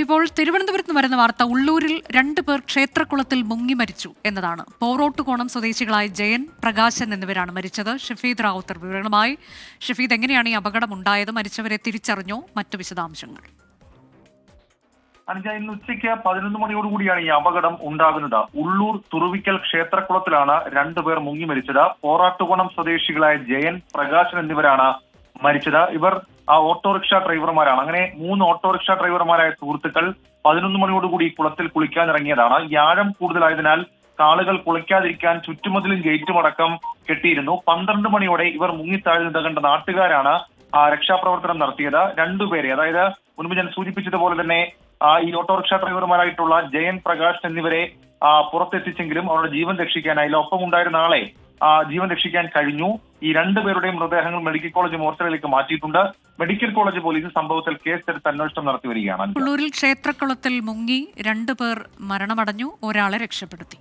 ഇപ്പോൾ തിരുവനന്തപുരത്ത് വരുന്ന വാർത്ത ഉള്ളൂരിൽ രണ്ടു പേർ ക്ഷേത്രക്കുളത്തിൽ മുങ്ങി മരിച്ചു എന്നതാണ്. പോറോട്ടുകോണം സ്വദേശികളായ ജയൻ പ്രകാശൻ എന്നിവരാണ് മരിച്ചത്. ഷഫീദ് റാവുത്തർ വിവരങ്ങളുമായി. ഷഫീദ് എങ്ങനെയാണ് ഈ അപകടം ഉണ്ടായത് മരിച്ചവരെ തിരിച്ചറിഞ്ഞോ. മറ്റു വിശദാംശങ്ങൾ. അനുജ ഇന്ന് ഉച്ചയ്ക്ക് പതിനൊന്ന് മണിയോടുകൂടിയാണ് ഈ അപകടം ഉണ്ടാകുന്നത്. ഉള്ളൂർ തുറുവിക്കൽ ക്ഷേത്രക്കുളത്തിലാണ് രണ്ടുപേർ മുങ്ങി മരിച്ചത്. പോറാട്ടുകോണം സ്വദേശികളായ ജയൻ പ്രകാശൻ എന്നിവരാണ് മരിച്ചത്. ഇവർ ആ ഓട്ടോറിക്ഷ ഡ്രൈവർമാരാണ്. അങ്ങനെ മൂന്ന് ഓട്ടോറിക്ഷ ഡ്രൈവർമാരായ സുഹൃത്തുക്കൾ പതിനൊന്ന് മണിയോടുകൂടി കുളത്തിൽ കുളിക്കാനിറങ്ങിയതാണ്. ഇറങ്ങിയതാണ് വ്യാഴം കൂടുതലായതിനാൽ കാളുകൾ കുളിക്കാതിരിക്കാൻ ചുറ്റുമതിലും ഗേറ്റും അടക്കം കെട്ടിയിരുന്നു. പന്ത്രണ്ട് മണിയോടെ ഇവർ മുങ്ങിത്താഴുന്നത് കണ്ട നാട്ടുകാരാണ് ആ രക്ഷാപ്രവർത്തനം നടത്തിയത്. രണ്ടുപേരെ അതായത് മുൻപ് ഞാൻ സൂചിപ്പിച്ചതുപോലെ തന്നെ ഈ ഓട്ടോറിക്ഷ ഡ്രൈവർമാരായിട്ടുള്ള ജയൻ പ്രകാശ് എന്നിവരെ പുറത്തെത്തിച്ചെങ്കിലും അവരുടെ ജീവൻ രക്ഷിക്കാനായില്ല. ഒപ്പം ഉണ്ടായിരുന്ന ആളെ ജീവൻ രക്ഷിക്കാൻ കഴിഞ്ഞു. ഈ രണ്ടുപേരുടെയും മൃതദേഹങ്ങൾ മെഡിക്കൽ കോളേജ് മോർച്ചറിയിലേക്ക് മാറ്റിയിട്ടുണ്ട്. മെഡിക്കൽ കോളേജ് പോലീസ് സംഭവത്തിൽ കേസ് കേസെടുത്ത് അന്വേഷണം നടത്തി വരികയാണ്. ഉള്ളൂരിൽ ക്ഷേത്രക്കുളത്തിൽ മുങ്ങി രണ്ടുപേർ മരണമടഞ്ഞു. ഒരാളെ രക്ഷപ്പെടുത്തി.